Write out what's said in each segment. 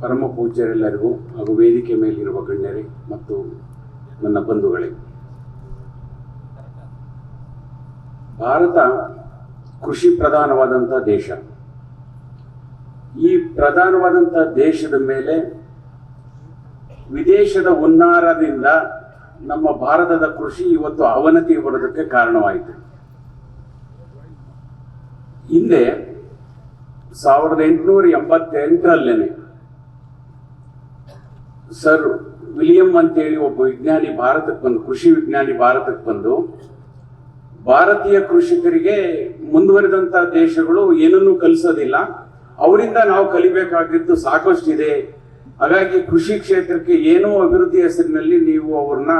ಪರಮ ಪೂಜ್ಯರೆಲ್ಲರಿಗೂ ಹಾಗೂ ವೇದಿಕೆ ಮೇಲಿರುವ ಗಣ್ಯರೇ ಮತ್ತು ನನ್ನ ಬಂಧುಗಳೇ. ಭಾರತ ಕೃಷಿ ಪ್ರಧಾನವಾದಂಥ ದೇಶ. ಈ ಪ್ರಧಾನವಾದಂಥ ದೇಶದ ಮೇಲೆ ವಿದೇಶದ ಹುನ್ನಾರದಿಂದ ನಮ್ಮ ಭಾರತದ ಕೃಷಿ ಇವತ್ತು ಅವನತಿ ಬರೋದಕ್ಕೆ ಕಾರಣವಾಯಿತು. ಹಿಂದೆ ಸಾವಿರದ ಎಂಟುನೂರ ಎಂಬತ್ತೆಂಟರಲ್ಲೇನೆ ಸರ್, ವಿಲಿಯಂ ಅಂತೇಳಿ ಒಬ್ಬ ವಿಜ್ಞಾನಿ ಭಾರತಕ್ಕೆ ಬಂದು, ಕೃಷಿ ವಿಜ್ಞಾನಿ ಭಾರತಕ್ಕೆ ಬಂದು, ಭಾರತೀಯ ಕೃಷಿಕರಿಗೆ ಮುಂದುವರೆದಂತ ದೇಶಗಳು ಏನನ್ನು ಕಲಿಸೋದಿಲ್ಲ. ಅವರಿಂದ ನಾವು ಕಲಿಬೇಕಾಗಿದ್ದು ಸಾಕಷ್ಟಿದೆ. ಹಾಗಾಗಿ ಕೃಷಿ ಕ್ಷೇತ್ರಕ್ಕೆ ಏನೋ ಅಭಿವೃದ್ಧಿ ಹೆಸರಿನಲ್ಲಿ ನೀವು ಅವ್ರನ್ನ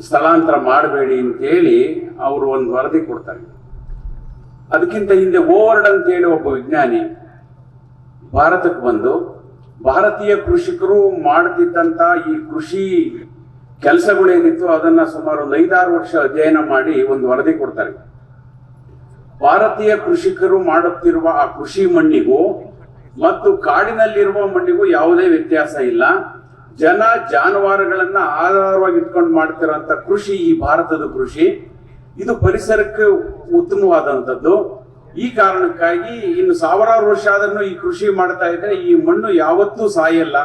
ಸ್ಥಳಾಂತರ ಮಾಡಬೇಡಿ ಅಂತೇಳಿ ಅವರು ಒಂದು ವರದಿ ಕೊಡ್ತಾರೆ. ಅದಕ್ಕಿಂತ ಹಿಂದೆ ಓವರ್ಡ್ ಅಂತೇಳಿ ಒಬ್ಬ ವಿಜ್ಞಾನಿ ಭಾರತಕ್ಕೆ ಬಂದು ಭಾರತೀಯ ಕೃಷಿಕರು ಮಾಡುತ್ತಿದ್ದಂತ ಈ ಕೃಷಿ ಕೆಲಸಗಳೇನಿತ್ತು ಅದನ್ನ ಸುಮಾರು ಒಂದು ಐದಾರು ವರ್ಷ ಅಧ್ಯಯನ ಮಾಡಿ ಒಂದು ವರದಿ ಕೊಡ್ತಾರೆ. ಭಾರತೀಯ ಕೃಷಿಕರು ಮಾಡುತ್ತಿರುವ ಆ ಕೃಷಿ ಮಣ್ಣಿಗೂ ಮತ್ತು ಕಾಡಿನಲ್ಲಿರುವ ಮಣ್ಣಿಗೂ ಯಾವುದೇ ವ್ಯತ್ಯಾಸ ಇಲ್ಲ. ಜನ ಜಾನುವಾರುಗಳನ್ನ ಆಧಾರವಾಗಿ ಇಟ್ಕೊಂಡು ಮಾಡ್ತಿರೋಂಥ ಕೃಷಿ ಈ ಭಾರತದ ಕೃಷಿ. ಇದು ಪರಿಸರಕ್ಕೆ ಉತ್ತಮವಾದಂಥದ್ದು. ಈ ಕಾರಣಕ್ಕಾಗಿ ಇನ್ನು ಸಾವಿರಾರು ವರ್ಷ ಆದ್ರೂ ಈ ಕೃಷಿ ಮಾಡ್ತಾ ಇದ್ರೆ ಈ ಮಣ್ಣು ಯಾವತ್ತೂ ಸಾಯಲ್ಲ.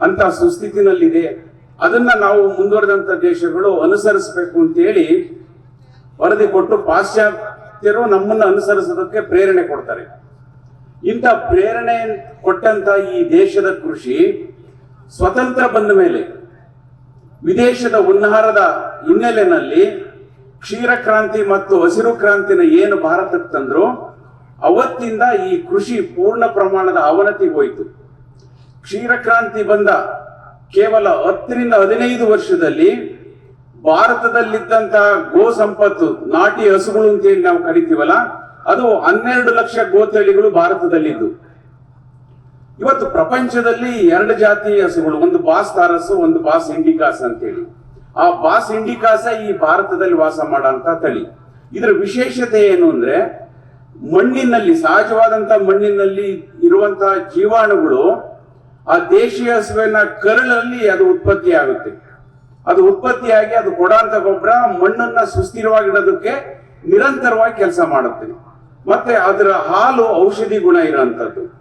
ಅಂತ ಸುಸ್ಥಿತಿನಲ್ಲಿದೆ. ಅದನ್ನ ನಾವು ಮುಂದುವರೆದಂತ ದೇಶಗಳು ಅನುಸರಿಸಬೇಕು ಅಂತ ಹೇಳಿ ವರದಿ ಕೊಟ್ಟು ಪಾಶ್ಚಾತ್ಯರು ನಮ್ಮನ್ನು ಅನುಸರಿಸೋದಕ್ಕೆ ಪ್ರೇರಣೆ ಕೊಡ್ತಾರೆ. ಇಂಥ ಪ್ರೇರಣೆ ಕೊಟ್ಟಂತ ಈ ದೇಶದ ಕೃಷಿ ಸ್ವತಂತ್ರ ಬಂದ ಮೇಲೆ ವಿದೇಶದ ಉನ್ನಾರದ ಹಿನ್ನೆಲೆಯಲ್ಲಿ ಕ್ಷೀರ ಕ್ರಾಂತಿ ಮತ್ತು ಹಸಿರು ಕ್ರಾಂತಿನ ಏನು ಭಾರತಕ್ಕೆ ತಂದ್ರು, ಅವತ್ತಿಂದ ಈ ಕೃಷಿ ಪೂರ್ಣ ಪ್ರಮಾಣದ ಅವನತಿ ಹೋಯಿತು. ಕ್ಷೀರ ಕ್ರಾಂತಿ ಬಂದ ಕೇವಲ ಹತ್ತರಿಂದ ಹದಿನೈದು ವರ್ಷದಲ್ಲಿ ಭಾರತದಲ್ಲಿದ್ದಂತಹ ಗೋ ಸಂಪತ್ತು, ನಾಟಿ ಹಸುಗಳು ಅಂತೇಳಿ ನಾವು ಕರಿತೀವಲ್ಲ, ಅದು ಹನ್ನೆರಡು ಲಕ್ಷ ಗೋತಳಿಗಳು ಭಾರತದಲ್ಲಿದ್ದು. ಇವತ್ತು ಪ್ರಪಂಚದಲ್ಲಿ ಎರಡು ಜಾತಿ ಹಸುಗಳು, ಒಂದು ಬಾಸ್ ತಾರಸು ಒಂದು ಬಾಸ್ ಇಂಡಿಕಾಸ್ ಅಂತೇಳಿ ಆ ಬಾಸ್ ಇಂಡಿಕಾಸ ಈ ಭಾರತದಲ್ಲಿ ವಾಸ ಮಾಡುವಂತ ತಳಿ. ಇದರ ವಿಶೇಷತೆ ಏನು ಅಂದ್ರೆ, ಮಣ್ಣಿನಲ್ಲಿ, ಸಹಜವಾದಂತ ಮಣ್ಣಿನಲ್ಲಿ ಇರುವಂತಹ ಜೀವಾಣುಗಳು ಆ ದೇಶೀಯ ಹಸುವಿನ ಕರಳಲ್ಲಿ ಅದು ಉತ್ಪತ್ತಿ ಆಗುತ್ತೆ. ಅದು ಉತ್ಪತ್ತಿಯಾಗಿ ಅದು ಕೊಡಂತ ಗೊಬ್ಬರ ಮಣ್ಣನ್ನ ಸುಸ್ಥಿರವಾಗಿಡೋದಕ್ಕೆ ನಿರಂತರವಾಗಿ ಕೆಲಸ ಮಾಡುತ್ತೆ. ಮತ್ತೆ ಅದರ ಹಾಲು ಔಷಧಿ ಗುಣ ಇರೋಂಥದ್ದು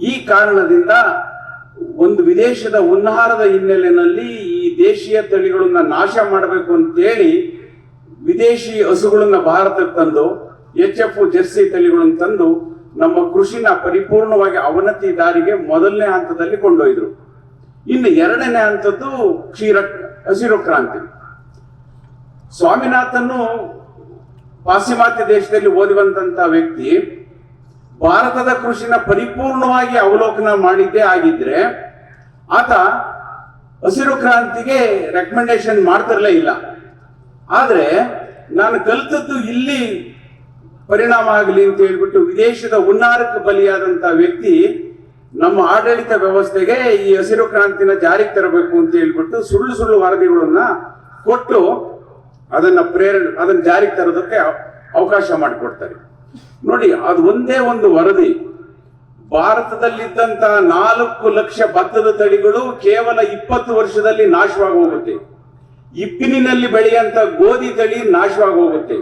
ಈ ಕಾರಣದಿಂದ ಒಂದು ವಿದೇಶದ ಉನ್ನಾರದ ಹಿನ್ನೆಲೆಯಲ್ಲಿ ಈ ದೇಶೀಯ ತಳಿಗಳನ್ನ ನಾಶ ಮಾಡಬೇಕು ಅಂತೇಳಿ ವಿದೇಶಿ ಹಸುಗಳನ್ನ ಭಾರತಕ್ಕೆ ತಂದು, ಎಚ್ ಎಫ್ ಜೆರ್ಸಿ ತಳಿಗಳನ್ನು ತಂದು ನಮ್ಮ ಕೃಷಿನ ಪರಿಪೂರ್ಣವಾಗಿ ಅವನತಿ ದಾರಿಗೆ ಮೊದಲನೇ ಹಂತದಲ್ಲಿ ಕೊಂಡೊಯ್ದರು. ಇನ್ನು ಎರಡನೇ ಹಂತದ್ದು ಕ್ಷೀರ, ಹಸಿರು ಕ್ರಾಂತಿ. ಸ್ವಾಮಿನಾಥನ್ನು ಪಾಶ್ಚಿಮಾತ್ಯ ದೇಶದಲ್ಲಿ ಓದುವಂತ ವ್ಯಕ್ತಿ ಭಾರತದ ಕೃಷಿನ ಪರಿಪೂರ್ಣವಾಗಿ ಅವಲೋಕನ ಮಾಡಿದ್ದೇ ಆಗಿದ್ರೆ ಆತ ಹಸಿರು ಕ್ರಾಂತಿಗೆ ರೆಕಮೆಂಡೇಶನ್ ಮಾಡ್ತಿರ್ಲೇ ಇಲ್ಲ. ಆದ್ರೆ ನಾನು ಕಲಿತದ್ದು ಇಲ್ಲಿ ಪರಿಣಾಮ ಆಗಲಿ ಅಂತ ಹೇಳ್ಬಿಟ್ಟು ವಿದೇಶದ ಹುನ್ನಾರಕ್ಕೆ ಬಲಿಯಾದಂತ ವ್ಯಕ್ತಿ ನಮ್ಮ ಆಡಳಿತ ವ್ಯವಸ್ಥೆಗೆ ಈ ಹಸಿರು ಕ್ರಾಂತಿನ ಜಾರಿಗೆ ತರಬೇಕು ಅಂತ ಹೇಳ್ಬಿಟ್ಟು ಸುಳ್ಳು ಸುಳ್ಳು ವರದಿಗಳನ್ನ ಕೊಟ್ಟು ಅದನ್ನ ಪ್ರೇರಣೆ, ಅದನ್ನ ಜಾರಿಗೆ ತರೋದಕ್ಕೆ ಅವ- ಅವಕಾಶ ಮಾಡಿಕೊಡ್ತಾರೆ. ನೋಡಿ, ಅದು ಒಂದೇ ಒಂದು ವರದಿ. ಭಾರತದಲ್ಲಿದ್ದಂತಹ ನಾಲ್ಕು ಲಕ್ಷ ಭತ್ತದ ತಳಿಗಳು ಕೇವಲ ಇಪ್ಪತ್ತು ವರ್ಷದಲ್ಲಿ ನಾಶವಾಗಿ ಹೋಗುತ್ತೆ ಇಬ್ಬಿನಿನಲ್ಲಿ ಬೆಳೆಯಂತ ಗೋಧಿ ತಳಿ ನಾಶವಾಗಿ ಹೋಗುತ್ತೆ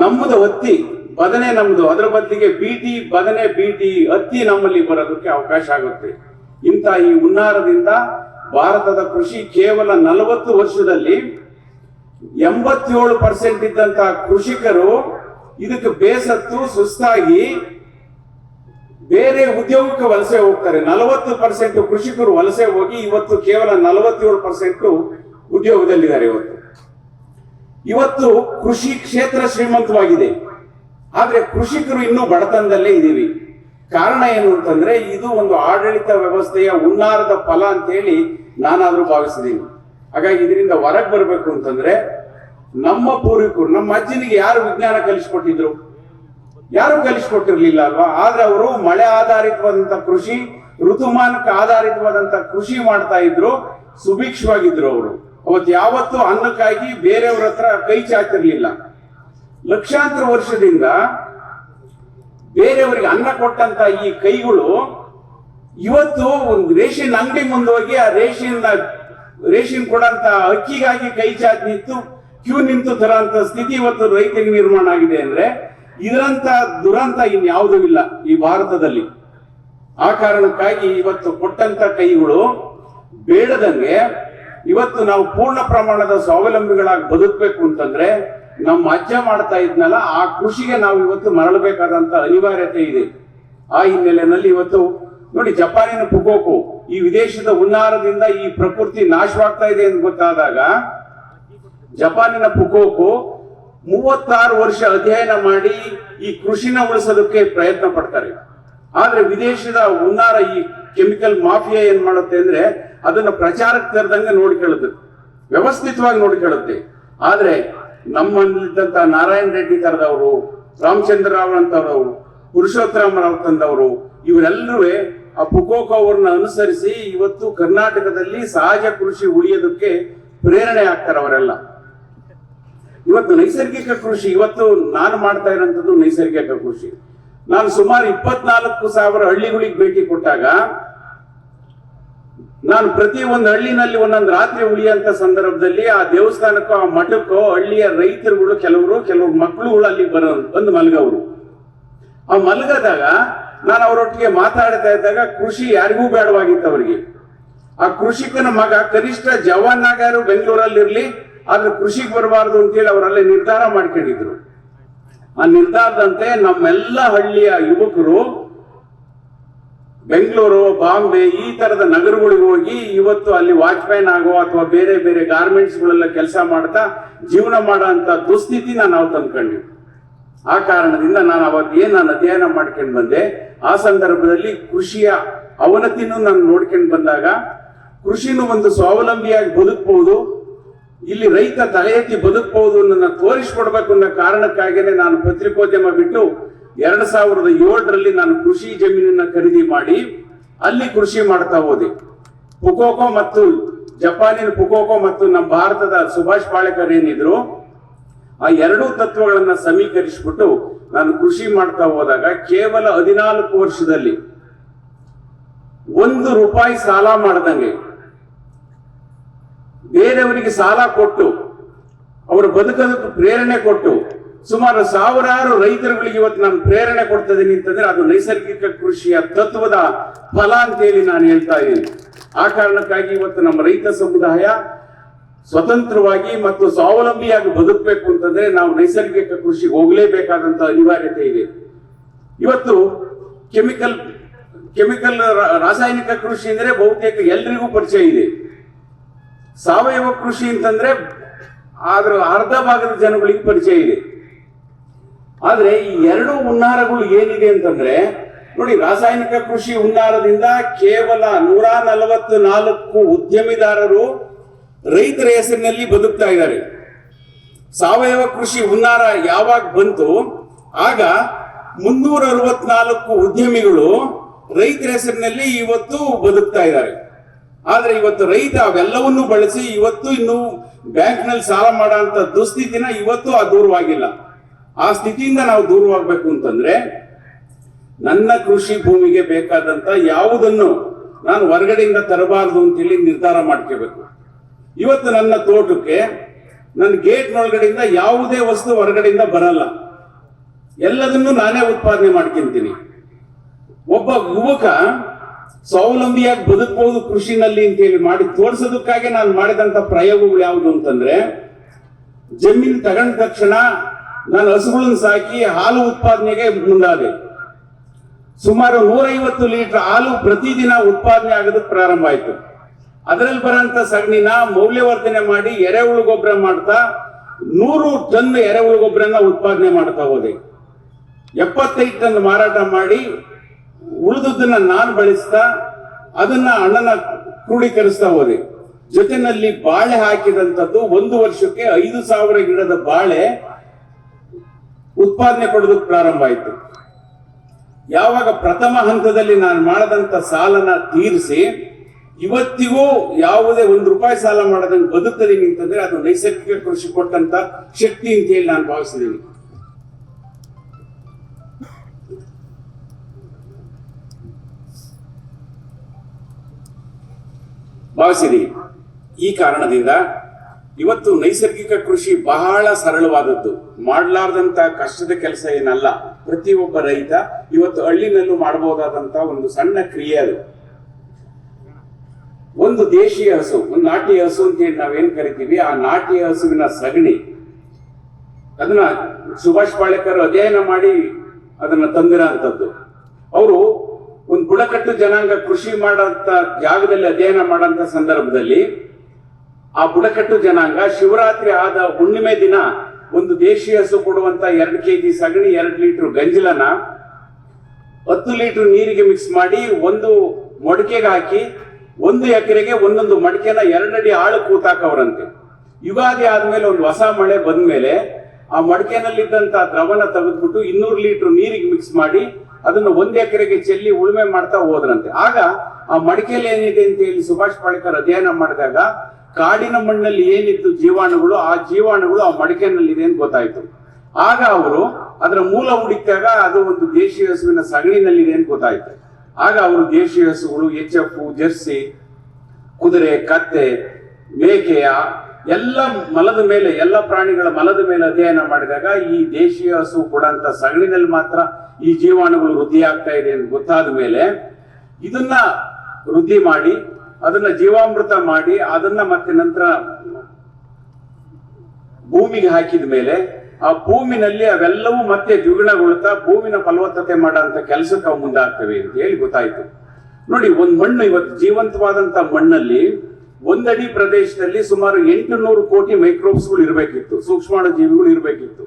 ನಮ್ಮದು ಹತ್ತಿ, ಬದನೆ ನಮ್ದು ಅದರ ಬದಲಿಗೆ ಬೀಟಿ, ಬದನೆ, ಬೀಟಿ, ಹತ್ತಿ ನಮ್ಮಲ್ಲಿ ಬರೋದಕ್ಕೆ ಅವಕಾಶ ಆಗುತ್ತೆ. ಇಂಥ ಈ ಹುನ್ನಾರದಿಂದ ಭಾರತದ ಕೃಷಿ ಕೇವಲ ನಲವತ್ತು ವರ್ಷದಲ್ಲಿ ಎಂಬತ್ತೇಳು ಪರ್ಸೆಂಟ್ ಇದ್ದಂತಹ ಕೃಷಿಕರು ಇದಕ್ಕೆ ಬೇಸತ್ತು ಸುಸ್ತಾಗಿ ಬೇರೆ ಉದ್ಯೋಗಕ್ಕೆ ವಲಸೆ ಹೋಗ್ತಾರೆ. ನಲವತ್ತು ಪರ್ಸೆಂಟ್ ಕೃಷಿಕರು ವಲಸೆ ಹೋಗಿ ಇವತ್ತು ಕೇವಲ ನಲವತ್ತೇಳು ಪರ್ಸೆಂಟ್ ಉದ್ಯೋಗದಲ್ಲಿದ್ದಾರೆ ಇವತ್ತು. ಇವತ್ತು ಕೃಷಿ ಕ್ಷೇತ್ರ ಶ್ರೀಮಂತವಾಗಿದೆ. ಆದ್ರೆ ಕೃಷಿಕರು ಇನ್ನೂ ಬಡತನದಲ್ಲೇ ಇದ್ದೀವಿ. ಕಾರಣ ಏನು ಅಂತಂದ್ರೆ ಇದು ಒಂದು ಆಡಳಿತ ವ್ಯವಸ್ಥೆಯ ಉನ್ನಾರದ ಫಲ ಅಂತ ಹೇಳಿ ನಾನಾದ್ರೂ ಭಾವಿಸಿದ್ದೀನಿ ಹಾಗಾಗಿ ಇದರಿಂದ ಹೊರಗೆ ಬರಬೇಕು ಅಂತಂದ್ರೆ ನಮ್ಮ ಪೂರ್ವಿಕರು, ನಮ್ಮ ಅಜ್ಜನಿಗೆ ಯಾರು ವಿಜ್ಞಾನ ಕಲಿಸ್ಕೊಟ್ಟಿದ್ರು? ಯಾರು ಕಲಿಸ್ಕೊಟ್ಟಿರ್ಲಿಲ್ಲ ಅಲ್ವಾ? ಆದ್ರೆ ಅವರು ಮಳೆ ಆಧಾರಿತವಾದಂತ ಕೃಷಿ, ಋತುಮಾನಕ್ಕೆ ಆಧಾರಿತವಾದಂತ ಕೃಷಿ ಮಾಡ್ತಾ ಇದ್ರು, ಸುಭಿಕ್ಷವಾಗಿದ್ರು ಅವರು. ಅವತ್ತು ಯಾವತ್ತು ಅನ್ನಕ್ಕಾಗಿ ಬೇರೆಯವ್ರ ಹತ್ರ ಕೈ ಚಾಚಿರ್ಲಿಲ್ಲ. ಲಕ್ಷಾಂತರ ವರ್ಷದಿಂದ ಬೇರೆಯವರಿಗೆ ಅನ್ನ ಕೊಟ್ಟಂತ ಈ ಕೈಗಳು ಇವತ್ತು ಒಂದು ರೇಷನ್ ಅಂಗಡಿ ಮುಂದೋಗಿ ಆ ರೇಷನ್ ರೇಷನ್ ಕೊಡಂತ ಅಕ್ಕಿಗಾಗಿ ಕೈ ಚಾಚಿ ನಿಂತು ಕ್ಯೂ ನಿಂತು ತರಂತ ಸ್ಥಿತಿ ಇವತ್ತು ರೈತರಿಗೆ ನಿರ್ಮಾಣ ಆಗಿದೆ ಅಂದ್ರೆ ಇದರಂತ ದುರಂತ ಇನ್ಯಾವುದೂ ಇಲ್ಲ ಈ ಭಾರತದಲ್ಲಿ. ಆ ಕಾರಣಕ್ಕಾಗಿ ಇವತ್ತು ಕೊಟ್ಟಂತ ಕೈಗಳು ಬೇಡದಂಗೆ ಇವತ್ತು ನಾವು ಪೂರ್ಣ ಪ್ರಮಾಣದ ಸ್ವಾವಲಂಬಿಗಳಾಗಿ ಬದುಕಬೇಕು ಅಂತಂದ್ರೆ ನಮ್ಮ ಅಜ್ಜ ಮಾಡ್ತಾ ಇದ್ನಲ್ಲ, ಆ ಕೃಷಿಗೆ ನಾವು ಇವತ್ತು ಮರಳಬೇಕಾದಂತ ಅನಿವಾರ್ಯತೆ ಇದೆ. ಆ ಹಿನ್ನೆಲೆಯಲ್ಲಿ ಇವತ್ತು ನೋಡಿ ಜಪಾನಿನ ಪುಕೋಕು ಈ ವಿದೇಶದ ಉನ್ನಾರದಿಂದ ಈ ಪ್ರಕೃತಿ ನಾಶವಾಗ್ತಾ ಇದೆ ಅಂತ ಗೊತ್ತಾದಾಗ ಜಪಾನಿನ ಪುಕೋಕು ಮೂವತ್ತಾರು ವರ್ಷ ಅಧ್ಯಯನ ಮಾಡಿ ಈ ಕೃಷಿನ ಉಳಿಸೋದಕ್ಕೆ ಪ್ರಯತ್ನ ಪಡ್ತಾರೆ. ಆದ್ರೆ ವಿದೇಶದ ಉನ್ನಾರ ಈ ಕೆಮಿಕಲ್ ಮಾಫಿಯಾ ಏನ್ ಮಾಡುತ್ತೆ ಅಂದ್ರೆ ಅದನ್ನ ಪ್ರಚಾರಕ್ಕೆ ತರದಂಗೆ ನೋಡಿಕೊಳ್ಳುತ್ತೆ ವ್ಯವಸ್ಥಿತವಾಗಿ ನೋಡಿಕೊಳ್ಳುತ್ತೆ ಆದ್ರೆ ನಮ್ಮಲ್ಲಿದ್ದಂತ ನಾರಾಯಣ ರೆಡ್ಡಿ ತರದವರು, ರಾಮಚಂದ್ರ ರಾವ್ ಅಂತವ್ರವರು ಪುರುಷೋತ್ತಮ ರಾವ್ ತಂದವರು, ಇವರೆಲ್ಲರೂ ಆ ಪುಕೋಕ ಅವ್ರನ್ನ ಅನುಸರಿಸಿ ಇವತ್ತು ಕರ್ನಾಟಕದಲ್ಲಿ ಸಹಜ ಕೃಷಿ ಉಳಿಯೋದಕ್ಕೆ ಪ್ರೇರಣೆ ಆಗ್ತಾರೆ ಅವರೆಲ್ಲ ಇವತ್ತು ನೈಸರ್ಗಿಕ ಕೃಷಿ, ಇವತ್ತು ನಾನು ಮಾಡ್ತಾ ಇರೋಂಥದ್ದು ನೈಸರ್ಗಿಕ ಕೃಷಿ. ನಾನು ಸುಮಾರು ಇಪ್ಪತ್ನಾಲ್ಕು ಸಾವಿರ ಹಳ್ಳಿಗಳಿಗೆ ಭೇಟಿ ಕೊಟ್ಟಾಗ, ನಾನು ಪ್ರತಿ ಒಂದು ಹಳ್ಳಿನಲ್ಲಿ ಒಂದೊಂದು ರಾತ್ರಿ ಉಳಿಯಂತ ಸಂದರ್ಭದಲ್ಲಿ ಆ ದೇವಸ್ಥಾನಕ್ಕೋ, ಆ ಮಠಕ್ಕೋ ಹಳ್ಳಿಯ ರೈತರುಗಳು, ಕೆಲವರು, ಕೆಲವ್ರು ಮಕ್ಕಳುಗಳು ಅಲ್ಲಿ ಬರೋ ಬಂದು ಮಲಗವರು. ಆ ಮಲಗದಾಗ ನಾನು ಅವರೊಟ್ಟಿಗೆ ಮಾತಾಡ್ತಾ ಇದ್ದಾಗ ಕೃಷಿ ಯಾರಿಗೂ ಬೇಡವಾಗಿತ್ತು ಅವರಿಗೆ. ಆ ಕೃಷಿಕನ ಮಗ ಕನಿಷ್ಠ ಜವಾನ್ ಬೆಂಗಳೂರಲ್ಲಿ ಬೆಂಗಳೂರಲ್ಲಿ ಆದ್ರೆ ಕೃಷಿಗೆ ಬರಬಾರ್ದು ಅಂತೇಳಿ ಅವರಲ್ಲೇ ನಿರ್ಧಾರ ಮಾಡ್ಕೊಂಡಿದ್ರು. ಆ ನಿರ್ಧಾರದಂತೆ ನಮ್ಮೆಲ್ಲ ಹಳ್ಳಿಯ ಯುವಕರು ಬೆಂಗಳೂರು, ಬಾಂಬೆ ಈ ತರದ ನಗರಗಳಿಗೆ ಹೋಗಿ ಇವತ್ತು ಅಲ್ಲಿ ವಾಚ್ಮ್ಯಾನ್ ಆಗೋ ಅಥವಾ ಬೇರೆ ಬೇರೆ ಗಾರ್ಮೆಂಟ್ಸ್ ಗಳೆಲ್ಲ ಕೆಲಸ ಮಾಡ್ತಾ ಜೀವನ ಮಾಡೋ ಅಂತ ದುಸ್ಥಿತಿನ ನಾವು ತಂದ್ಕೊಂಡ್ವಿ. ಆ ಕಾರಣದಿಂದ ನಾನು ಅವತ್ತು ಏನ್ ನಾನು ಅಧ್ಯಯನ ಮಾಡ್ಕೊಂಡು ಬಂದೆ, ಆ ಸಂದರ್ಭದಲ್ಲಿ ಕೃಷಿಯ ಅವನತಿನೂ ನಾನು ನೋಡ್ಕೊಂಡು ಬಂದಾಗ ಕೃಷಿನೂ ಒಂದು ಸ್ವಾವಲಂಬಿಯಾಗಿ ಬದುಕಬಹುದು ಇಲ್ಲಿ ರೈತ ತಲೆ ಎತ್ತಿ ಬದುಕಬಹುದು ಅನ್ನೋದನ್ನ ತೋರಿಸ್ಕೊಡ್ಬೇಕು ಅನ್ನೋ ಕಾರಣಕ್ಕಾಗಿಯೇ ನಾನು ಪತ್ರಿಕೋದ್ಯಮ ಬಿಟ್ಟು ಎರಡ್ ಸಾವಿರದ ಏಳರಲ್ಲಿ ನಾನು ಕೃಷಿ ಜಮೀನನ್ನ ಖರೀದಿ ಮಾಡಿ ಅಲ್ಲಿ ಕೃಷಿ ಮಾಡ್ತಾ ಹೋದೆ. ಪುಕೋಕೋ ಮತ್ತು ಜಪಾನಿನ ಪುಕೋಕೋ ಮತ್ತು ನಮ್ಮ ಭಾರತದ ಸುಭಾಷ್ ಪಾಳೇಕರ್ ಏನಿದ್ರು, ಆ ಎರಡೂ ತತ್ವಗಳನ್ನ ಸಮೀಕರಿಸಿಬಿಟ್ಟು ನಾನು ಕೃಷಿ ಮಾಡ್ತಾ ಹೋದಾಗ ಕೇವಲ ಹದಿನಾಲ್ಕು ವರ್ಷದಲ್ಲಿ ಒಂದು ರೂಪಾಯಿ ಸಾಲ ಮಾಡದಂಗೆ. ಬೇರೆಯವರಿಗೆ ಸಾಲ ಕೊಟ್ಟು, ಅವರು ಬದುಕೋದಕ್ಕೆ ಪ್ರೇರಣೆ ಕೊಟ್ಟು, ಸುಮಾರು ಸಾವಿರಾರು ರೈತರುಗಳಿಗೆ ಇವತ್ತು ನಾನು ಪ್ರೇರಣೆ ಕೊಡ್ತಾ ಇದ್ದೀನಿ ಅಂತಂದ್ರೆ ಅದು ನೈಸರ್ಗಿಕ ಕೃಷಿಯ ತತ್ವದ ಫಲ ಅಂತೇಳಿ ನಾನು ಹೇಳ್ತಾ ಇದ್ದೀನಿ. ಆ ಕಾರಣಕ್ಕಾಗಿ ಇವತ್ತು ನಮ್ಮ ರೈತ ಸಮುದಾಯ ಸ್ವತಂತ್ರವಾಗಿ ಮತ್ತು ಸ್ವಾವಲಂಬಿಯಾಗಿ ಬದುಕಬೇಕು ಅಂತಂದ್ರೆ ನಾವು ನೈಸರ್ಗಿಕ ಕೃಷಿಗೆ ಹೋಗಲೇಬೇಕಾದಂತ ಅನಿವಾರ್ಯತೆ ಇದೆ. ಇವತ್ತು ಕೆಮಿಕಲ್ ಕೆಮಿಕಲ್ ರಾಸಾಯನಿಕ ಕೃಷಿ ಅಂದ್ರೆ ಬಹುತೇಕ ಎಲ್ರಿಗೂ ಪರಿಚಯ ಇದೆ. ಸಾವಯವ ಕೃಷಿ ಅಂತಂದ್ರೆ ಆದ್ರ ಅರ್ಧ ಭಾಗದ ಜನಗಳಿಗೆ ಪರಿಚಯ ಇದೆ. ಆದ್ರೆ ಈ ಎರಡು ಹುನ್ನಾರಗಳು ಏನಿದೆ ಅಂತಂದ್ರೆ, ನೋಡಿ ರಾಸಾಯನಿಕ ಕೃಷಿ ಹುನ್ನಾರದಿಂದ ಕೇವಲ ನೂರ ನಲವತ್ತು ನಾಲ್ಕು ಉದ್ಯಮಿದಾರರು ರೈತರ ಹೆಸರಿನಲ್ಲಿ ಬದುಕ್ತಾ ಇದ್ದಾರೆ. ಸಾವಯವ ಕೃಷಿ ಹುನ್ನಾರ ಯಾವಾಗ ಬಂತು, ಆಗ ಮುನ್ನೂರ ಅರವತ್ನಾಲ್ಕು ಉದ್ಯಮಿಗಳು ರೈತರ ಹೆಸರಿನಲ್ಲಿ ಇವತ್ತು ಬದುಕ್ತಾ ಇದ್ದಾರೆ. ಆದ್ರೆ ಇವತ್ತು ರೈತ ಅವೆಲ್ಲವನ್ನೂ ಬಳಸಿ ಇವತ್ತು ಇನ್ನು ಬ್ಯಾಂಕ್ನಲ್ಲಿ ಸಾಲ ಮಾಡೋ ದುಸ್ಥಿತಿನ ಇವತ್ತು ಆ ದೂರವಾಗಿಲ್ಲ. ಆ ಸ್ಥಿತಿಯಿಂದ ನಾವು ದೂರವಾಗಬೇಕು ಅಂತಂದ್ರೆ ನನ್ನ ಕೃಷಿ ಭೂಮಿಗೆ ಬೇಕಾದಂತ ಯಾವುದನ್ನು ನಾನು ಹೊರಗಡೆಯಿಂದ ತರಬಾರದು ಅಂತೇಳಿ ನಿರ್ಧಾರ ಮಾಡ್ಕೋಬೇಕು. ಇವತ್ತು ನನ್ನ ತೋಟಕ್ಕೆ ನನ್ನ ಗೇಟ್ನೊಳಗಡೆಯಿಂದ ಯಾವುದೇ ವಸ್ತು ಹೊರಗಡೆಯಿಂದ ಬರಲ್ಲ. ಎಲ್ಲದನ್ನು ನಾನೇ ಉತ್ಪಾದನೆ ಮಾಡ್ಕೊಂತೀನಿ. ಒಬ್ಬ ಯುವಕ ಸ್ವಾವಲಂಬಿಯಾಗಿ ಬದುಕಬಹುದು ಕೃಷಿನಲ್ಲಿ ಅಂತ ಹೇಳಿ ಮಾಡಿ ತೋರಿಸೋದಕ್ಕಾಗಿ ನಾನು ಮಾಡಿದಂತ ಪ್ರಯೋಗಗಳು ಯಾವುದು ಅಂತಂದ್ರೆ, ಜಮೀನು ತಗೊಂಡ ತಕ್ಷಣ ನಾನು ಹಸುಗಳನ್ನು ಸಾಕಿ ಹಾಲು ಉತ್ಪಾದನೆಗೆ ಮುಂದಾದೆ. ಸುಮಾರು ನೂರೈವತ್ತು ಲೀಟರ್ ಹಾಲು ಪ್ರತಿದಿನ ಉತ್ಪಾದನೆ ಆಗೋದಕ್ಕೆ ಪ್ರಾರಂಭ ಆಯಿತು. ಅದರಲ್ಲಿ ಬರೋಂಥ ಸಗಣಿನ ಮೌಲ್ಯವರ್ಧನೆ ಮಾಡಿ ಎರೆಹುಳು ಗೊಬ್ಬರ ಮಾಡ್ತಾ ನೂರು ಟನ್ ಎರೆಹುಳು ಗೊಬ್ಬರನ ಉತ್ಪಾದನೆ ಮಾಡ್ತಾ ಹೋದೆ. ಎಪ್ಪತ್ತೈದು ಟನ್ ಮಾರಾಟ ಮಾಡಿ ಉಳಿದದ್ದನ್ನ ನಾನು ಬಳಸ್ತಾ, ಅದನ್ನ ಹಣನ ಕ್ರೋಢೀಕರಿಸ್ತಾ ಹೋದೆ. ಜೊತೆನಲ್ಲಿ ಬಾಳೆ ಹಾಕಿದಂಥದ್ದು ಒಂದು ವರ್ಷಕ್ಕೆ ಐದು ಸಾವಿರ ಗಿಡದ ಬಾಳೆ ಉತ್ಪಾದನೆ ಕೊಡೋದಕ್ಕೆ ಪ್ರಾರಂಭ ಆಯಿತು. ಯಾವಾಗ ಪ್ರಥಮ ಹಂತದಲ್ಲಿ ನಾನು ಮಾಡದಂತ ಸಾಲನ ತೀರಿಸಿ, ಇವತ್ತಿಗೂ ಯಾವುದೇ ಒಂದು ರೂಪಾಯಿ ಸಾಲ ಮಾಡದಂಗೆ ಬದುಕ್ತದೀನಿ ಅಂತಂದ್ರೆ ಅದು ನೈಸರ್ಗಿಕ ಕೃಷಿ ಕೊಟ್ಟಂತ ಶಕ್ತಿ ಅಂತ ಹೇಳಿ ನಾನು ಭಾವಿಸಿದ್ದೀನಿ. ಭಾವಿಸಿದೀವಿ ಈ ಕಾರಣದಿಂದ ಇವತ್ತು ನೈಸರ್ಗಿಕ ಕೃಷಿ ಬಹಳ ಸರಳವಾದದ್ದು. ಮಾಡಲಾರ್ದಂತ ಕಷ್ಟದ ಕೆಲಸ ಏನಲ್ಲ. ಪ್ರತಿಯೊಬ್ಬ ರೈತ ಇವತ್ತು ಹಳ್ಳಿನಲ್ಲೂ ಮಾಡಬಹುದಾದಂತ ಒಂದು ಸಣ್ಣ ಕ್ರಿಯೆ ಅದು. ಒಂದು ದೇಶೀಯ ಹಸು, ಒಂದು ನಾಟಿ ಹಸು ಅಂತ ಹೇಳಿ ನಾವೇನ್ ಕರಿತೀವಿ, ಆ ನಾಟಿ ಹಸುವಿನ ಸಗಣಿ. ಅದನ್ನ ಸುಭಾಷ್ ಪಾಳೇಕರ್ ಅಧ್ಯಯನ ಮಾಡಿ ಅದನ್ನ ತಂದಿರೋ ಅಂತದ್ದು ಅವರು ಒಂದು ಬುಡಕಟ್ಟು ಜನಾಂಗ ಕೃಷಿ ಮಾಡಂತ ಜಾಗದಲ್ಲಿ ಅಧ್ಯಯನ ಮಾಡಂತ ಸಂದರ್ಭದಲ್ಲಿ ಆ ಬುಡಕಟ್ಟು ಜನಾಂಗ ಶಿವರಾತ್ರಿ ಆದ ಹುಣ್ಣಿಮೆ ದಿನ ಒಂದು ದೇಶೀಯ ಹಸು ಕೊಡುವಂತ ಎರಡು ಕೆಜಿ ಸಗಣಿ, ಎರಡು ಲೀಟರ್ ಗಂಜಲನ ಹತ್ತು ಲೀಟರ್ ನೀರಿಗೆ ಮಿಕ್ಸ್ ಮಾಡಿ ಒಂದು ಮೊಡಕೆಗೆ ಹಾಕಿ ಒಂದು ಎಕರೆಗೆ ಒಂದೊಂದು ಮಡಿಕೆನ ಎರಡಡಿ ಆಳು ಕೂತಾಕವ್ರಂತೆ. ಯುಗಾದಿ ಆದ್ಮೇಲೆ ಒಂದು ಹೊಸ ಮಳೆ ಬಂದ್ಮೇಲೆ ಆ ಮಡಿಕೆನಲ್ಲಿದ್ದಂತ ದ್ರವನ ತೆಗೆದ್ಬಿಟ್ಟು ಇನ್ನೂರು ಲೀಟರ್ ನೀರಿಗೆ ಮಿಕ್ಸ್ ಮಾಡಿ ಅದನ್ನ ಒಂದ್ ಎಕರೆಗೆ ಚೆಲ್ಲಿ ಉಳುಮೆ ಮಾಡ್ತಾ ಹೋದ್ರಂತೆ. ಆಗ ಆ ಮಡಿಕೆಯಲ್ಲಿ ಏನಿದೆ ಅಂತ ಹೇಳಿ ಸುಭಾಷ್ ಪಾಳಿಕರ್ ಅಧ್ಯಯನ ಮಾಡಿದಾಗ ಕಾಡಿನ ಮಣ್ಣಲ್ಲಿ ಏನಿತ್ತು ಜೀವಾಣುಗಳು, ಆ ಜೀವಾಣುಗಳು ಆ ಮಡಿಕೆನಲ್ಲಿದೆ ಅಂತ ಗೊತ್ತಾಯ್ತು. ಆಗ ಅವರು ಅದರ ಮೂಲ ಹುಡುಕಿದಾಗ ಅದು ಒಂದು ದೇಶೀಯ ಹಸುವಿನ ಸಗಣಿನಲ್ಲಿದೆ ಅಂತ ಗೊತ್ತಾಯ್ತು. ಆಗ ಅವರು ದೇಶೀಯ ಹಸುಗಳು ಎಚ್ ಎಫ್ ಜರ್ಸಿ, ಕುದುರೆ, ಕತ್ತೆ ಮೇಕೆಯ ಎಲ್ಲ ಮಲದ ಮೇಲೆ, ಎಲ್ಲ ಪ್ರಾಣಿಗಳ ಮಲದ ಮೇಲೆ ಅಧ್ಯಯನ ಮಾಡಿದಾಗ ಈ ದೇಶೀಯ ಹಸು ಕೊಡಂತ ಸಗಣಿನಲ್ಲಿ ಮಾತ್ರ ಈ ಜೀವಾಣುಗಳು ವೃದ್ಧಿ ಆಗ್ತಾ ಇದೆ ಅಂತ ಗೊತ್ತಾದ ಮೇಲೆ ಇದನ್ನ ವೃದ್ಧಿ ಮಾಡಿ, ಅದನ್ನ ಜೀವಾಮೃತ ಮಾಡಿ, ಅದನ್ನ ಮತ್ತೆ ನಂತರ ಭೂಮಿಗೆ ಹಾಕಿದ ಮೇಲೆ ಆ ಭೂಮಿನಲ್ಲಿ ಅವೆಲ್ಲವೂ ಮತ್ತೆ ದ್ವಿಗುಣಗೊಳ್ತಾ ಭೂಮಿನ ಫಲವತ್ತತೆ ಮಾಡೋಂಥ ಕೆಲಸಕ್ಕೆ ಅವು ಮುಂದಾಗ್ತವೆ ಅಂತ ಹೇಳಿ ಗೊತ್ತಾಯ್ತು. ನೋಡಿ, ಒಂದ್ ಮಣ್ಣು ಇವತ್ತು ಜೀವಂತವಾದಂತ ಮಣ್ಣಲ್ಲಿ ಒಂದಡಿ ಪ್ರದೇಶದಲ್ಲಿ ಸುಮಾರು ಎಂಟು ನೂರು ಕೋಟಿ ಮೈಕ್ರೋಬ್ಸ್ಗಳು ಇರಬೇಕಿತ್ತು, ಸೂಕ್ಷ್ಮಾಣು ಜೀವಿಗಳು ಇರಬೇಕಿತ್ತು.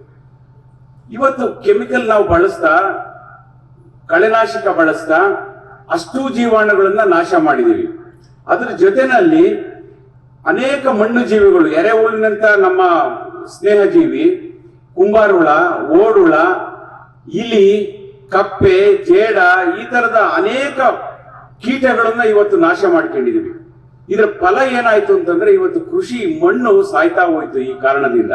ಇವತ್ತು ಕೆಮಿಕಲ್ ನಾವು ಬಳಸ್ತಾ, ಕಳೆನಾಶಕ ಬಳಸ್ತಾ, ಅಷ್ಟು ಜೀವಾಣುಗಳನ್ನ ನಾಶ ಮಾಡಿದೀವಿ. ಅದ್ರ ಜೊತೆನಲ್ಲಿ ಅನೇಕ ಮಣ್ಣು ಜೀವಿಗಳು ಎರೆಹುಳಿನಂತ ನಮ್ಮ ಸ್ನೇಹ ಜೀವಿ ಕುಂಬಾರುಳ ಓಡುಳ, ಇಲಿ, ಕಪ್ಪೆ, ಜೇಡ, ಈ ತರದ ಅನೇಕ ಕೀಟಗಳನ್ನ ಇವತ್ತು ನಾಶ ಮಾಡ್ಕೊಂಡಿದೀವಿ. ಇದರ ಫಲ ಏನಾಯ್ತು ಅಂತಂದ್ರೆ ಇವತ್ತು ಕೃಷಿ ಮಣ್ಣು ಸಾಯ್ತಾ ಹೋಯ್ತು ಈ ಕಾರಣದಿಂದ.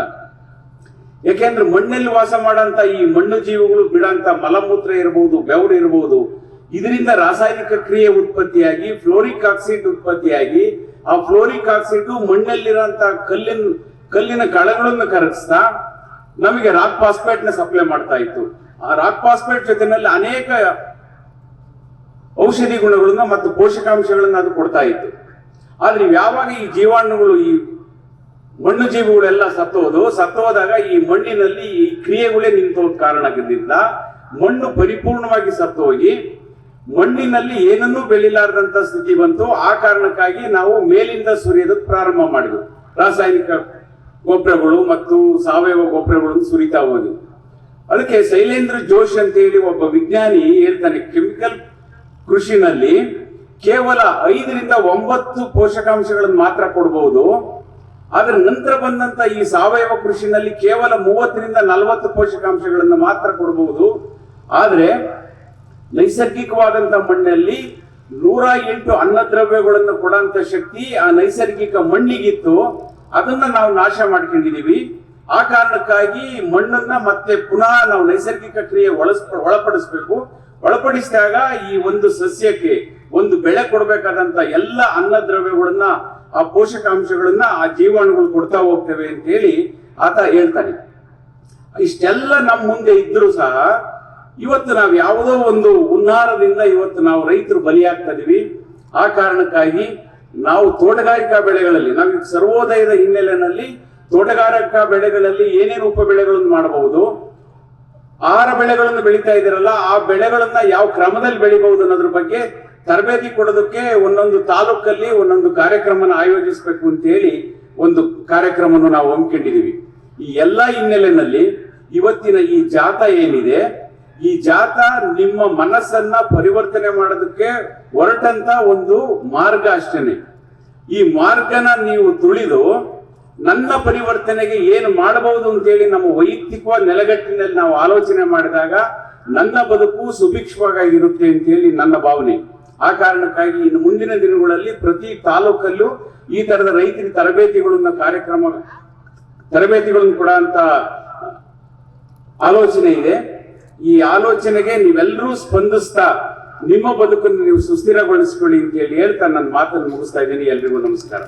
ಯಾಕೆಂದ್ರೆ ಮಣ್ಣಲ್ಲಿ ವಾಸ ಮಾಡಂತ ಈ ಮಣ್ಣು ಜೀವಿಗಳು ಬಿಡಂತ ಮಲಮೂತ್ರ ಇರಬಹುದು ಬೆವರು ಇರಬಹುದು ಇದರಿಂದ ರಾಸಾಯನಿಕ ಕ್ರಿಯೆ ಉತ್ಪತ್ತಿಯಾಗಿ, ಫ್ಲೋರಿಕ್ ಆಕ್ಸೈಡ್ ಉತ್ಪತ್ತಿಯಾಗಿ, ಆ ಫ್ಲೋರಿಕ್ ಆಕ್ಸೈಡ್ ಮಣ್ಣಲ್ಲಿರೋಂತ ಕಲ್ಲಿನ ಕಲ್ಲಿನ ಕಳಗಳನ್ನು ಕರಗಿಸ್ತಾ ನಮಗೆ ರಾಕ್ ಫಾಸ್ಫೇಟ್ನ ಸಪ್ಲೈ ಮಾಡ್ತಾ ಇತ್ತು. ಆ ರಾಕ್ ಫಾಸ್ಫೇಟ್ ಜೊತೆನಲ್ಲಿ ಅನೇಕ ಔಷಧಿ ಗುಣಗಳನ್ನ ಮತ್ತು ಪೋಷಕಾಂಶಗಳನ್ನ ಅದು ಕೊಡ್ತಾ ಇತ್ತು. ಆದ್ರೆ ಯಾವಾಗ ಈ ಜೀವಾಣುಗಳು ಈ ಮಣ್ಣು ಜೀವಿಗಳೆಲ್ಲ ಸತ್ತೋದು. ಸತ್ತೋದಾಗ ಈ ಮಣ್ಣಿನಲ್ಲಿ ಈ ಕ್ರಿಯೆಗಳೇ ನಿಂತೋದ ಕಾರಣದಿಂದ ಮಣ್ಣು ಪರಿಪೂರ್ಣವಾಗಿ ಸತ್ತೋಗಿ, ಮಣ್ಣಿನಲ್ಲಿ ಏನನ್ನೂ ಬೆಳಿಲಾರದಂತ ಸ್ಥಿತಿ ಬಂತು. ಆ ಕಾರಣಕ್ಕಾಗಿ ನಾವು ಮೇಲಿಂದ ಸುರಿಯೋದಕ್ಕೆ ಪ್ರಾರಂಭ ಮಾಡಿದ್ವು. ರಾಸಾಯನಿಕ ಗೊಬ್ಬರಗಳು ಮತ್ತು ಸಾವಯವ ಗೊಬ್ಬರಗಳನ್ನು ಸುರಿತಾ ಹೋದ್ವು. ಅದಕ್ಕೆ ಶೈಲೇಂದ್ರ ಜೋಶ್ ಅಂತ ಹೇಳಿ ಒಬ್ಬ ವಿಜ್ಞಾನಿ ಹೇಳ್ತಾನೆ, ಕೆಮಿಕಲ್ ಕೃಷಿನಲ್ಲಿ ಕೇವಲ ಐದರಿಂದ ಒಂಬತ್ತು ಪೋಷಕಾಂಶಗಳನ್ನು ಮಾತ್ರ ಕೊಡಬಹುದು ಆದ್ರೆ ನಂತರ ಬಂದಂತ ಈ ಸಾವಯವ ಕೃಷಿನಲ್ಲಿ ಕೇವಲ ಮೂವತ್ತರಿಂದ ನಲವತ್ತು ಪೋಷಕಾಂಶಗಳನ್ನು ಮಾತ್ರ ಕೊಡಬಹುದು. ಆದರೆ ನೈಸರ್ಗಿಕವಾದಂತ ಮಣ್ಣಲ್ಲಿ ನೂರ ಎಂಟು ಅನ್ನದ್ರವ್ಯಗಳನ್ನು ಕೊಡಂತ ಶಕ್ತಿ ಆ ನೈಸರ್ಗಿಕ ಮಣ್ಣಿಗಿತ್ತು. ಅದನ್ನ ನಾವು ನಾಶ ಮಾಡ್ಕೊಂಡಿದೀವಿ. ಆ ಕಾರಣಕ್ಕಾಗಿ ಮಣ್ಣನ್ನ ಮತ್ತೆ ಪುನಃ ನಾವು ನೈಸರ್ಗಿಕ ಕ್ರಿಯೆ ಒಳಸ್, ಒಳಪಡಿಸ್ಬೇಕು. ಒಳಪಡಿಸಿದಾಗ ಈ ಒಂದು ಸಸ್ಯಕ್ಕೆ ಒಂದು ಬೆಳೆ ಕೊಡಬೇಕಾದಂತ ಎಲ್ಲ ಅನ್ನದ್ರವ್ಯಗಳನ್ನ ಆ ಪೋಷಕಾಂಶಗಳನ್ನ ಆ ಜೀವಾಣುಗಳು ಕೊಡ್ತಾ ಹೋಗ್ತವೆ ಅಂತ ಹೇಳಿ ಆತ ಹೇಳ್ತಾನೆ. ಇಷ್ಟೆಲ್ಲ ನಮ್ಮ ಮುಂದೆ ಇದ್ರೂ ಸಹ ಇವತ್ತು ನಾವು ಯಾವುದೋ ಒಂದು ಉನ್ನಾರದಿಂದ ಇವತ್ತು ನಾವು ರೈತರು ಬಲಿಯಾಗ್ತಾ ಇದೀವಿ. ಆ ಕಾರಣಕ್ಕಾಗಿ ನಾವು ತೋಟಗಾರಿಕಾ ಬೆಳೆಗಳಲ್ಲಿ, ನಾವು ಸರ್ವೋದಯದ ಹಿನ್ನೆಲೆಯಲ್ಲಿ ತೋಟಗಾರಿಕಾ ಬೆಳೆಗಳಲ್ಲಿ ಏನೇನು ಉಪ ಬೆಳೆಗಳನ್ನು ಮಾಡಬಹುದು, ಆಹಾರ ಬೆಳೆಗಳನ್ನು ಬೆಳೀತಾ ಇದ್ದೀರಲ್ಲ ಆ ಬೆಳೆಗಳನ್ನ ಯಾವ ಕ್ರಮದಲ್ಲಿ ಬೆಳಿಬಹುದು ಅನ್ನೋದ್ರ ಬಗ್ಗೆ ತರಬೇತಿ ಕೊಡೋದಕ್ಕೆ ಒಂದೊಂದು ತಾಲೂಕಲ್ಲಿ ಒಂದೊಂದು ಕಾರ್ಯಕ್ರಮನ ಆಯೋಜಿಸಬೇಕು ಅಂತ ಹೇಳಿ ಒಂದು ಕಾರ್ಯಕ್ರಮವನ್ನು ನಾವು ಹಮ್ಮಿಕೊಂಡಿದ್ದೀವಿ. ಈ ಎಲ್ಲ ಹಿನ್ನೆಲೆಯಲ್ಲಿ ಇವತ್ತಿನ ಈ ಜಾಥಾ ಏನಿದೆ, ಈ ಜಾಥಾ ನಿಮ್ಮ ಮನಸ್ಸನ್ನ ಪರಿವರ್ತನೆ ಮಾಡೋದಕ್ಕೆ ಹೊರಟಂತ ಒಂದು ಮಾರ್ಗ ಅಷ್ಟೇನೆ. ಈ ಮಾರ್ಗನ ನೀವು ತುಳಿದು ನನ್ನ ಪರಿವರ್ತನೆಗೆ ಏನು ಮಾಡಬಹುದು ಅಂತೇಳಿ ನಮ್ಮ ವೈಯಕ್ತಿಕ ನೆಲೆಗಟ್ಟಿನಲ್ಲಿ ನಾವು ಆಲೋಚನೆ ಮಾಡಿದಾಗ ನನ್ನ ಬದುಕು ಸುಭಿಕ್ಷವಾಗಿರುತ್ತೆ ಅಂತ ಹೇಳಿ ನನ್ನ ಭಾವನೆ. ಆ ಕಾರಣಕ್ಕಾಗಿ ಇನ್ನು ಮುಂದಿನ ದಿನಗಳಲ್ಲಿ ಪ್ರತಿ ತಾಲೂಕಲ್ಲೂ ಈ ತರದ ರೈತರ ತರಬೇತಿಗಳನ್ನ ಕಾರ್ಯಕ್ರಮ, ತರಬೇತಿಗಳನ್ನು ಕೊಡ ಅಂತ ಆಲೋಚನೆ ಇದೆ. ಈ ಆಲೋಚನೆಗೆ ನೀವೆಲ್ಲರೂ ಸ್ಪಂದಿಸ್ತಾ ನಿಮ್ಮ ಬದುಕನ್ನು ನೀವು ಸುಸ್ಥಿರಗೊಳಿಸಿಕೊಳ್ಳಿ ಅಂತ ಹೇಳಿ ಹೇಳ್ತಾ ನನ್ನ ಮಾತನ್ನು ಮುಗಿಸ್ತಾ ಇದ್ದೀನಿ. ಎಲ್ರಿಗೂ ನಮಸ್ಕಾರ.